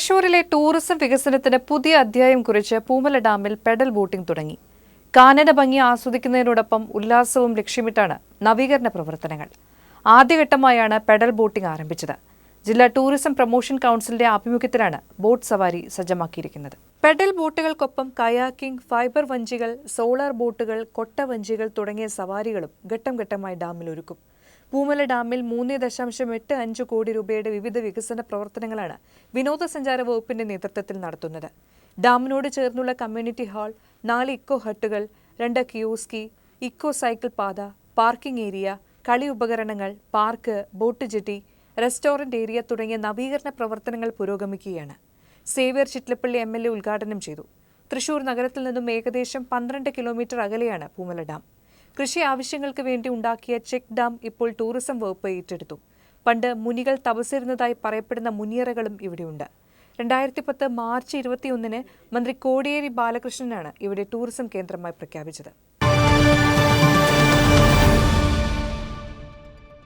തൃശൂരിലെ ടൂറിസം വികസനത്തിന് പുതിയ അധ്യായം കുറിച്ച് പൂമല ഡാമിൽ പെഡൽ ബോട്ടിംഗ് തുടങ്ങി. കാനന ഭംഗി ആസ്വദിക്കുന്നതിനോടൊപ്പം ഉല്ലാസവും ലക്ഷ്യമിട്ടാണ് നവീകരണ പ്രവർത്തനങ്ങൾ. ആദ്യഘട്ടമായാണ് പെഡൽ ബോട്ടിംഗ് ആരംഭിച്ചത്. ജില്ലാ ടൂറിസം പ്രൊമോഷൻ കൗൺസിലിന്റെ ആഭിമുഖ്യത്തിലാണ് ബോട്ട് സവാരി സജ്ജമാക്കിയിരിക്കുന്നത്. പെഡൽ ബോട്ടുകൾക്കൊപ്പം കയാക്കിംഗ് ഫൈബർ വഞ്ചികൾ സോളാർ ബോട്ടുകൾ കൊട്ട വഞ്ചികൾ തുടങ്ങിയ സവാരികളും ഘട്ടം ഘട്ടമായി ഡാമിൽ ഒരുക്കും. പൂമല ഡാമിൽ മൂന്ന് ദശാംശം എട്ട് അഞ്ച് കോടി രൂപയുടെ വിവിധ വികസന പ്രവർത്തനങ്ങളാണ് വിനോദസഞ്ചാര വകുപ്പിന്റെ നേതൃത്വത്തിൽ നടത്തുന്നത്. ഡാമിനോട് ചേർന്നുള്ള കമ്മ്യൂണിറ്റി ഹാൾ നാല് ഇക്കോ ഹട്ടുകൾ രണ്ട് കിയോസ്കി ഇക്കോ സൈക്കിൾ പാത പാർക്കിംഗ് ഏരിയ കളി ഉപകരണങ്ങൾ park boat jetty restaurant area തുടങ്ങിയ നവീകരണ പ്രവർത്തനങ്ങൾ പുരോഗമിക്കുകയാണ്. Xavier Chittilappilly M L A ഉദ്ഘാടനം ചെയ്തു. തൃശൂർ നഗരത്തിൽ നിന്നും ഏകദേശം പന്ത്രണ്ട് കിലോമീറ്റർ അകലെയാണ് പൂമല ഡാം. കൃഷി ആവശ്യങ്ങൾക്ക് വേണ്ടി ഉണ്ടാക്കിയ ചെക്ക് ഡാം ഇപ്പോൾ ടൂറിസം വകുപ്പ് ഏറ്റെടുത്തു. പണ്ട് മുനികൾ തപസിരുന്നതായി പറയപ്പെടുന്ന മുനിയറകളും ഇവിടെയുണ്ട്. രണ്ടായിരത്തി പത്ത് മാർച്ച് ഇരുപത്തിയൊന്നിന് മന്ത്രി കോടിയേരി ബാലകൃഷ്ണനാണ് ഇവിടെ ടൂറിസം കേന്ദ്രമായി പ്രഖ്യാപിച്ചത്.